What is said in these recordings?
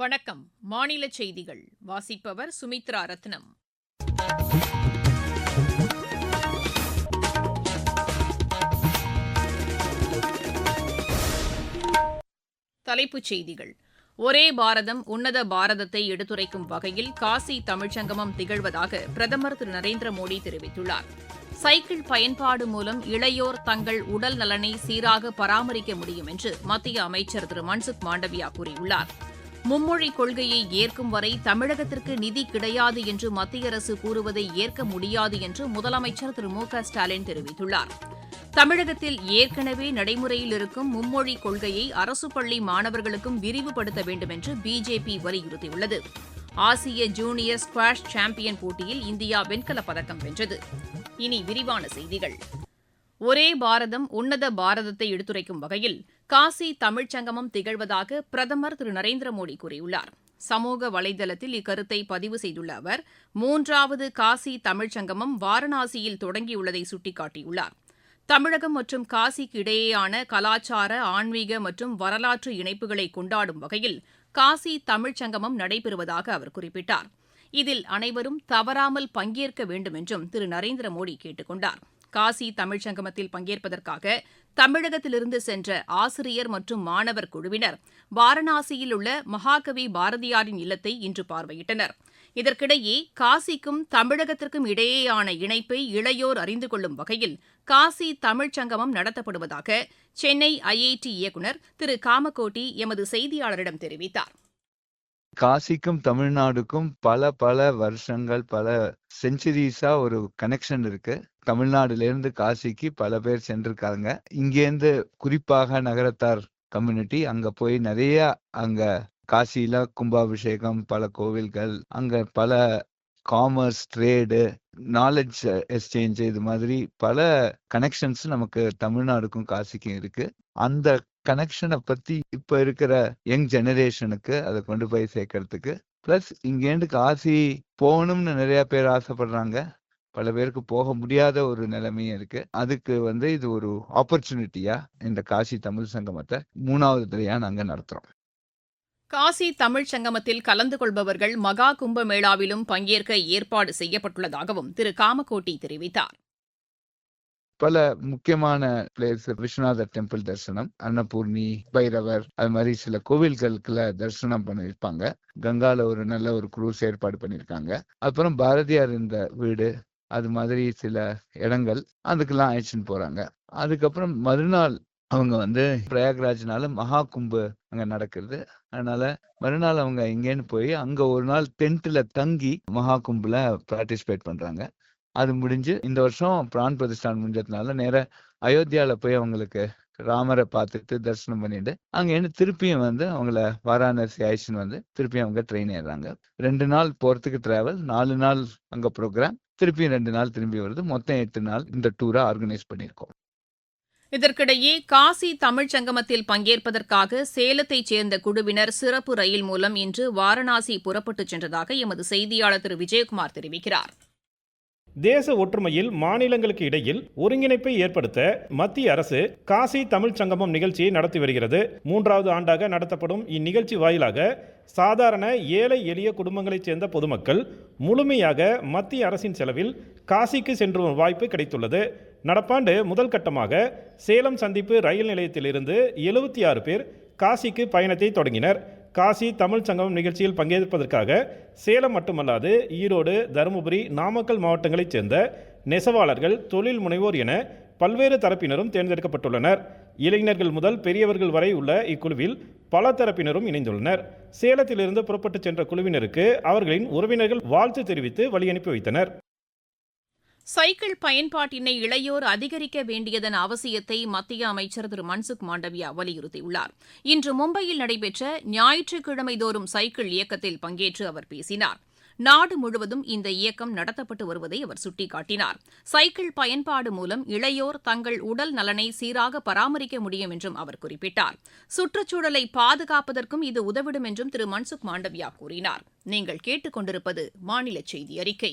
வணக்கம். மாநில செய்திகள். வாசிப்பவர் சுமித்ரா ரத்னம். தலைப்புச் செய்திகள். ஒரே பாரதம் உன்னத பாரதத்தை எடுத்துரைக்கும் வகையில் காசி தமிழ்ச்சங்கமம் திகழ்வதாக பிரதமர் திரு நரேந்திர மோடி தெரிவித்துள்ளார். சைக்கிள் பயன்பாடு மூலம் இளையோர் தங்கள் உடல் நலனை சீராக பராமரிக்க முடியும் என்று மத்திய அமைச்சர் திரு மன்சுக் மாண்டவியா கூறியுள்ளார். மும்மொழி கொள்கையை ஏற்கும் வரை தமிழகத்திற்கு நிதி கிடையாது என்று மத்திய அரசு கூறுவதை ஏற்க முடியாது என்று முதலமைச்சர் திரு மு க ஸ்டாலின் தெரிவித்துள்ளார். தமிழகத்தில் ஏற்கனவே நடைமுறையில் இருக்கும் மும்மொழி கொள்கையை அரசு பள்ளி மாணவர்களுக்கும் விரிவுபடுத்த வேண்டும் என்று பிஜேபி வலியுறுத்தியுள்ளது. ஆசிய ஜூனியர் ஸ்குவாஷ் சாம்பியன் போட்டியில் இந்தியா வெண்கலப் பதக்கம் வென்றது. இனி விரிவான செய்திகள். ஒரே பாரதம் உன்னத பாரதத்தை எடுத்துரைக்கும் வகையில் காசி தமிழ்ச்சங்கமம் திகழ்வதாக பிரதமர் திரு. நரேந்திர மோடி கூறியுள்ளார். சமூக வலைதளத்தில் இக்கருத்தை பதிவு செய்துள்ள அவர் மூன்றாவது காசி தமிழ்ச்சங்கமம் வாரணாசியில் தொடங்கியுள்ளதை சுட்டிக்காட்டியுள்ளார். தமிழகம் மற்றும் காசிக்கு இடையேயான கலாச்சார ஆன்மீக மற்றும் வரலாற்று இணைப்புகளை கொண்டாடும் வகையில் காசி தமிழ்ச்சங்கமம் நடைபெறுவதாக அவர் குறிப்பிட்டார். இதில் அனைவரும் தவறாமல் பங்கேற்க வேண்டும் என்றும் திரு. நரேந்திர மோடி கேட்டுக் கொண்டாா் காசி தமிழ்ச்சங்கமத்தில் பங்கேற்பதற்காக தமிழகத்திலிருந்து சென்ற ஆசிரியர் மற்றும் மாணவர் குழுவினர் வாரணாசியில் உள்ள மகாகவி பாரதியாரின் இல்லத்தை இன்று பார்வையிட்டனர். இதற்கிடையே காசிக்கும் தமிழகத்திற்கும் இடையேயான இணைப்பை இளையோர் அறிந்து கொள்ளும் வகையில் காசி தமிழ்ச்சங்கமம் நடத்தப்படுவதாக சென்னை ஐஐடி இயக்குநர் திரு காமகோட்டி எமது செய்தியாளரிடம் தெரிவித்தார். காசிக்கும் தமிழ்நாடுக்கும் பல பல வருஷங்கள் பல செஞ்சுரிஸா ஒரு கனெக்ஷன் இருக்கு. தமிழ்நாடுல இருந்து காசிக்கு பல பேர் சென்றிருக்காங்க. இங்கேருந்து குறிப்பாக நகரத்தார் கம்யூனிட்டி அங்க போய் நிறைய அங்க காசியில கும்பாபிஷேகம் பல கோவில்கள் அங்க பல காமர்ஸ் ட்ரேடு நாலேஜ் எக்ஸ்சேஞ்ச் இது மாதிரி பல கனெக்ஷன்ஸ் நமக்கு தமிழ்நாடுக்கும் காசிக்கும் இருக்கு. அந்த கனெக்ஷனை பத்தி இப்ப இருக்கிற யங் ஜெனரேஷனுக்கு அதை கொண்டு போய் சேர்க்கறதுக்கு பிளஸ் இங்கேருந்து காசி போகணும்னு நிறைய பேர் ஆசைப்படுறாங்க. பல பேருக்கு போக முடியாத ஒரு நிலைமையும் இருக்கு. அதுக்கு வந்து இது ஒரு ஆப்பர்ச்சுனிட்டியா இந்த காசி தமிழ் சங்கமத்தை மூணாவது தடையா நாங்க நடத்துறோம். காசி தமிழ்ச் சங்கமத்தில் கலந்து கொள்பவர்கள் மகா கும்பமேளாவிலும் பங்கேற்க ஏற்பாடு செய்யப்பட்டுள்ளதாகவும் திரு காமகோட்டி தெரிவித்தார். பல முக்கியமான பிளேஸ் விஸ்வநாதர் டெம்பிள் தரிசனம் அன்னபூர்ணி பைரவர் அது மாதிரி சில கோவில்களுக்குள்ள தரிசனம் பண்ணியிருப்பாங்க. கங்கால ஒரு நல்ல ஒரு குரூஸ் ஏற்பாடு பண்ணியிருக்காங்க. அப்புறம் பாரதியார் இந்த வீடு அது மாதிரி சில இடங்கள் அதுக்கெல்லாம் அழைச்சிட்டு போறாங்க. அதுக்கப்புறம் மறுநாள் அவங்க வந்து பிரயாக்ராஜ்னால மகா கும்பு அங்க நடக்கிறது. அதனால மறுநாள் அவங்க இங்கேன்னு போய் அங்க ஒரு நாள் டென்ட்ல தங்கி மகா கும்புல பார்ட்டிசிபேட் பண்றாங்க. அது முடிஞ்சு இந்த வருஷம் பிரான் பிரதிஷ்டான் முடிஞ்சதுனால நேர அயோத்தியால போய் அவங்களுக்கு ராமரை பார்த்துட்டு தரிசனம் பண்ணிட்டு அங்கேருந்து திருப்பியும் வந்து அவங்கள வாராணசி ஆயிடுச்சுன்னு வந்து திருப்பியும் அவங்க ட்ரெயின் ஏறுறாங்க. ரெண்டு நாள் போறதுக்கு டிராவல் நாலு நாள் அங்க ப்ரோக்ராம் திருப்பியும் ரெண்டு நாள் திரும்பி வருது. மொத்தம் எட்டு நாள் இந்த டூரை ஆர்கனைஸ் பண்ணியிருக்கோம். இதற்கிடையே காசி தமிழ்ச் சங்கமத்தில் பங்கேற்பதற்காக சேலத்தைச் சேர்ந்த குழுவினர் சிறப்பு ரயில் மூலம் இன்று வாரணாசி புறப்பட்டுச் சென்றதாக எமது செய்தியாளர் திரு. விஜயகுமார் தெரிவிக்கிறார். தேச ஒற்றுமையில் மாநிலங்களுக்கு இடையில் ஒருங்கிணைப்பை ஏற்படுத்த மத்திய அரசு காசி தமிழ் சங்கமம் நிகழ்ச்சியை நடத்தி வருகிறது. மூன்றாவது ஆண்டாக நடத்தப்படும் இந்நிகழ்ச்சி வாயிலாக சாதாரண ஏழை எளிய குடும்பங்களைச் சேர்ந்த பொதுமக்கள் முழுமையாக மத்திய அரசின் செலவில் காசிக்கு சென்று வரும் வாய்ப்பு கிடைத்துள்ளது. நடப்பாண்டு முதல் கட்டமாக சேலம் சந்திப்பு ரயில் நிலையத்திலிருந்து எழுபத்தி ஆறு பேர் காசிக்கு பயணத்தை தொடங்கினர். காசி தமிழ் சங்கமம் நிகழ்ச்சியில் பங்கேற்பதற்காக சேலம் மட்டுமல்லாது ஈரோடு தருமபுரி நாமக்கல் மாவட்டங்களைச் சேர்ந்த நெசவாளர்கள் தொழில் முனைவோர் என பல்வேறு தரப்பினரும் தேர்ந்தெடுக்கப்பட்டுள்ளனர். இளைஞர்கள் முதல் பெரியவர்கள் வரை உள்ள இக்குழுவில் பல தரப்பினரும் இணைந்துள்ளனர். சேலத்திலிருந்து புறப்பட்டுச் சென்ற குழுவினருக்கு அவர்களின் உறவினர்கள் வாழ்த்து தெரிவித்து வழி அனுப்பி வைத்தனர். சைக்கிள் பயன்பாட்டினை இளையோர் அதிகரிக்க வேண்டியதன் அவசியத்தை மத்திய அமைச்சர் திரு. மன்சுக் மாண்டவியா வலியுறுத்தியுள்ளார். இன்று மும்பையில் நடைபெற்ற ஞாயிற்றுக்கிழமை தோறும் சைக்கிள் இயக்கத்தில் பங்கேற்று அவர் பேசினார். நாடு முழுவதும் இந்த இயக்கம் நடத்தப்பட்டு வருவதை அவர் சுட்டிக்காட்டினார். சைக்கிள் பயன்பாடு மூலம் இளையோர் தங்கள் உடல் நலனை சீராக பராமரிக்க முடியும் என்றும் அவர் குறிப்பிட்டார். சுற்றுச்சூழலை பாதுகாப்பதற்கும் இது உதவிடும் என்றும் திரு. மன்சுக் மாண்டவியா கூறினார். நீங்கள் கேட்டுக்கொண்டிருப்பது மாநில செய்தி அறிக்கை.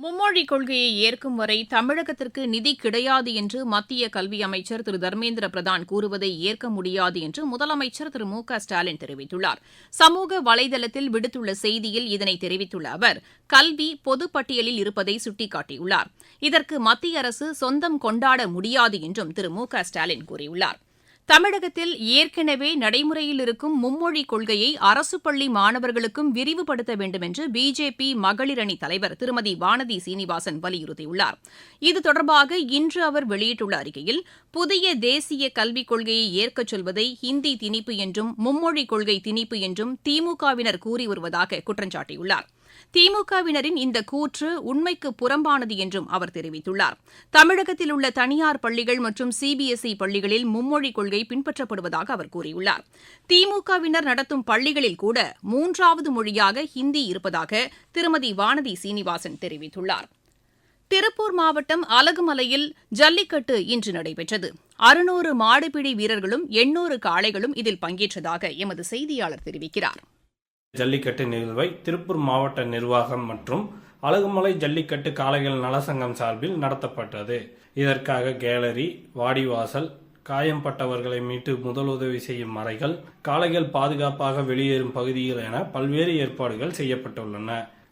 மும்மொழி கொள்கையை ஏற்கும் வரை தமிழகத்திற்கு நிதி கிடையாது என்று மத்திய கல்வி அமைச்சர் திரு. தர்மேந்திர பிரதான் கூறுவதை ஏற்க முடியாது என்று முதலமைச்சர் திரு. மு. க. ஸ்டாலின் தெரிவித்துள்ளார். சமூக வலைதளத்தில் விடுத்துள்ள செய்தியில் இதனை தெரிவித்துள்ள அவர் கல்வி பொதுப்பட்டியலில் இருப்பதை சுட்டிக்காட்டியுள்ளார். இதற்கு மத்திய அரசு சொந்தம் கொண்டாட முடியாது என்றும் திரு. மு. க. ஸ்டாலின் கூறியுள்ளார். தமிழகத்தில் ஏற்கனவே நடைமுறையில் இருக்கும் மும்மொழி கொள்கையை அரசு பள்ளி மாணவர்களுக்கும் விரிவுபடுத்த வேண்டும் என்று பிஜேபி மகளிர் அணி தலைவர் திருமதி வானதி சீனிவாசன் வலியுறுத்தியுள்ளார். இது தொடர்பாக இன்று அவர் வெளியிட்டுள்ள அறிக்கையில் புதிய தேசிய கல்விக் கொள்கையை ஏற்கச் சொல்வதை ஹிந்தி திணிப்பு என்றும் மும்மொழி கொள்கை திணிப்பு என்றும் திமுகவினர் கூறி வருவதாக குற்றம் திமுகவினரின் இந்த கூற்று உண்மைக்கு புறம்பானது என்றும் அவர் தெரிவித்துள்ளார். தமிழகத்தில் உள்ள தனியார் பள்ளிகள் மற்றும் சிபிஎஸ்இ பள்ளிகளில் மும்மொழிக் கொள்கை பின்பற்றப்படுவதாக அவர் கூறியுள்ளார். திமுகவினர் நடத்தும் பள்ளிகளில் கூட மூன்றாவது மொழியாக ஹிந்தி இருப்பதாக திருமதி வானதி சீனிவாசன் தெரிவித்துள்ளார். திருப்பூர் மாவட்டம் அலகுமலையில் ஜல்லிக்கட்டு இன்று நடைபெற்றது. அறுநூறு மாடுபிடி வீரர்களும் எண்ணூறு காளைகளும் இதில் பங்கேற்றதாக எமது செய்தியாளர் தெரிவிக்கிறார். ஜல்லிக்கட்டு நிகழ்வை திருப்பூர் மாவட்ட நிர்வாகம் மற்றும் அழகுமலை ஜல்லிக்கட்டு காளைகள் நலசங்கம் சார்பில் நடத்தப்பட்டது. இதற்காக கேலரி வாடிவாசல் காயம்பட்டவர்களை மீட்டு முதலுதவி செய்யும் அறைகள் காளைகள் பாதுகாப்பாக வெளியேறும் பகுதிகள் என பல்வேறு ஏற்பாடுகள் செய்யப்பட்டுள்ளன.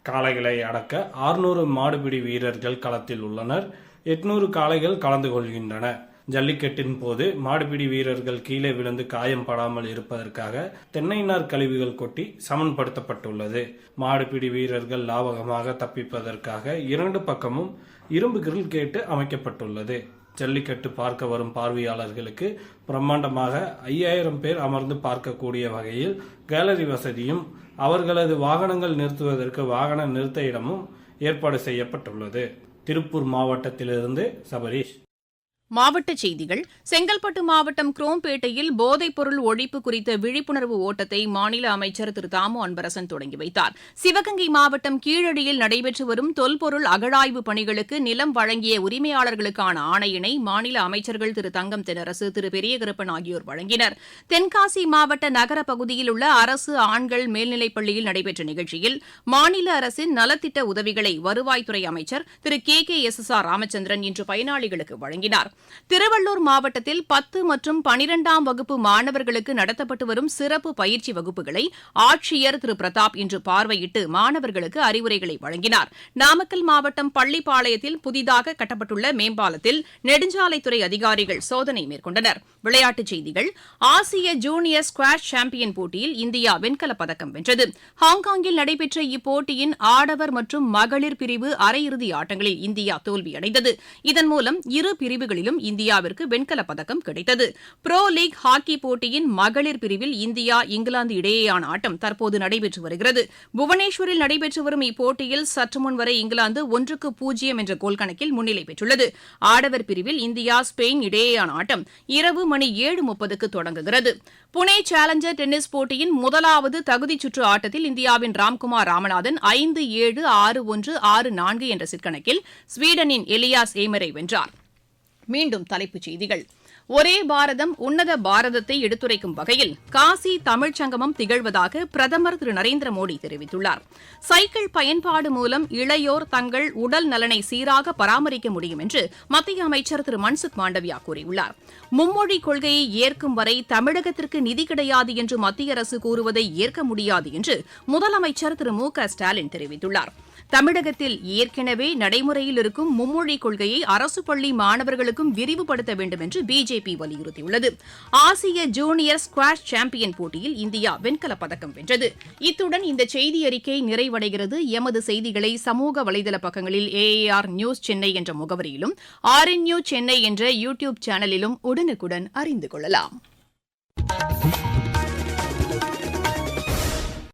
காளைகளை அடக்க ஆறுநூறு மாடுபிடி வீரர்கள் களத்தில் உள்ளனர். எட்நூறு காளைகள் கலந்து கொள்கின்றன. ஜல்லிக்கட்டின் போது மாடுபிடி வீரர்கள் கீழே விழுந்து காயம் படாமல் இருப்பதற்காக தென்னைநார் கழிவுகள் கொட்டி சமன்படுத்தப்பட்டுள்ளது. மாடுபிடி வீரர்கள் லாபகமாக தப்பிப்பதற்காக இரண்டு பக்கமும் இரும்பு கிரில் கேட்டு அமைக்கப்பட்டுள்ளது. ஜல்லிக்கட்டு பார்க்க வரும் பார்வையாளர்களுக்கு பிரம்மாண்டமாக ஐயாயிரம் பேர் அமர்ந்து பார்க்கக்கூடிய வகையில் கேலரி வசதியும் அவர்களது வாகனங்கள் நிறுத்துவதற்கு வாகன நிறுத்த இடமும் ஏற்பாடு செய்யப்பட்டுள்ளது. திருப்பூர் மாவட்டத்திலிருந்து சபரீஷ். மாவட்டச் செய்திகள். செங்கல்பட்டு மாவட்டம் குரோம்பேட்டையில் போதைப் பொருள் ஒழிப்பு குறித்த விழிப்புணர்வு ஓட்டத்தை மாநில அமைச்சர் திரு. தாமு அன்பரசன் தொடங்கி வைத்தார். சிவகங்கை மாவட்டம் கீழடியில் நடைபெற்று வரும் தொல்பொருள் அகழாய்வு பணிகளுக்கு நிலம் வழங்கிய உரிமையாளர்களுக்கான ஆணையினை மாநில அமைச்சர்கள் திரு. தங்கம் தென்னரசு திரு. பெரியகருப்பன் ஆகியோர் வழங்கினர். தென்காசி மாவட்ட நகர பகுதியில் உள்ள அரசு ஆண்கள் மேல்நிலைப் பள்ளியில் நடைபெற்ற நிகழ்ச்சியில் மாநில அரசின் நலத்திட்ட உதவிகளை வருவாய்த்துறை அமைச்சர் திரு. K. K. S. S. R. Ramachandran இன்று பயனாளிகளுக்கு வழங்கினார். திருவள்ளூர் மாவட்டத்தில் பத்து மற்றும் பனிரெண்டாம் வகுப்பு மாணவர்களுக்கு நடத்தப்பட்டு வரும் சிறப்பு பயிற்சி வகுப்புகளை ஆட்சியர் திரு. பிரதாப் இன்று பார்வையிட்டு மாணவர்களுக்கு அறிவுரைகளை வழங்கினார். நாமக்கல் மாவட்டம் பள்ளிப்பாளையத்தில் புதிதாக கட்டப்பட்டுள்ள மேம்பாலத்தில் நெடுஞ்சாலைத்துறை அதிகாரிகள் சோதனை மேற்கொண்டனர். விளையாட்டுச் செய்திகள். ஆசிய ஜூனியர் ஸ்குவாஷ் சாம்பியன் போட்டியில் இந்தியா வெண்கலப் பதக்கம் வென்றது. ஹாங்காங்கில் நடைபெற்ற இப்போட்டியின் ஆடவர் மற்றும் மகளிர் பிரிவு அரையிறுதி ஆட்டங்களில் இந்தியா தோல்வியடைந்தது. இதன் மூலம் இரு பிரிவுகளிலும் போட்டியிலும் இந்தியாவிற்கு வெண்கலப் பதக்கம் கிடைத்தது. புரோ லீக் ஹாக்கி போட்டியின் மகளிர் பிரிவில் இந்தியா இங்கிலாந்து இடையேயான ஆட்டம் தற்போது நடைபெற்று வருகிறது. புவனேஸ்வரில் நடைபெற்று வரும் இப்போட்டியில் சற்று முன் வரை இங்கிலாந்து ஒன்றுக்கு பூஜ்ஜியம் என்ற கோல் கணக்கில் முன்னிலை பெற்றுள்ளது. ஆடவர் பிரிவில் இந்தியா ஸ்பெயின் இடையேயான ஆட்டம் இரவு மணி ஏழு முப்பதுக்கு தொடங்குகிறது. புனே சேலஞ்சர் டென்னிஸ் போட்டியின் முதலாவது தகுதிச் சுற்று ஆட்டத்தில் இந்தியாவின் ராம்குமார் ராமநாதன் ஐந்து ஏழு ஆறு ஒன்று ஆறு நான்கு என்ற சிற்கணக்கில் ஸ்வீடனின் எலியாஸ் ஏமரை வென்றார். மீண்டும் தலைப்புச் செய்திகள். ஒரே பாரதம் உன்னத பாரதத்தை எடுத்துரைக்கும் வகையில் காசி தமிழ்ச் சங்கமம் திகழ்வதாக பிரதமர் திரு. நரேந்திர மோடி தெரிவித்துள்ளார். சைக்கிள் பயன்பாடு மூலம் இளையோர் தங்கள் உடல் நலனை சீராக பராமரிக்க முடியும் என்று மத்திய அமைச்சர் திரு. மன்சுக் மாண்டவியா கூறியுள்ளார். மும்மொழி கொள்கையை ஏற்கும் வரை தமிழகத்திற்கு நிதி கிடையாது என்று மத்திய அரசு கூறுவதை ஏற்க முடியாது என்று முதலமைச்சர் திரு. மு க ஸ்டாலின் தெரிவித்துள்ளார். தமிழகத்தில் ஏற்கனவே நடைமுறையில் இருக்கும் மும்மொழி கொள்கையை அரசு பள்ளி மாணவர்களுக்கும் விரிவுபடுத்த வேண்டும் என்று பிஜேபி வலியுறுத்தியுள்ளது. ஆசிய ஜூனியர் ஸ்குவாஷ் சாம்பியன் போட்டியில் இந்தியா வெண்கலப் பதக்கம் வென்றது. இத்துடன் இந்த செய்தி அறிக்கை நிறைவடைகிறது. எமது செய்திகளை சமூக வலைதள பக்கங்களில் ஏஏஆர் நியூஸ் சென்னை என்ற முகவரியிலும் ஆர்என்யூ சென்னை என்ற யூடியூப் சேனலிலும் உடனுக்குடன் அறிந்து கொள்ளலாம்.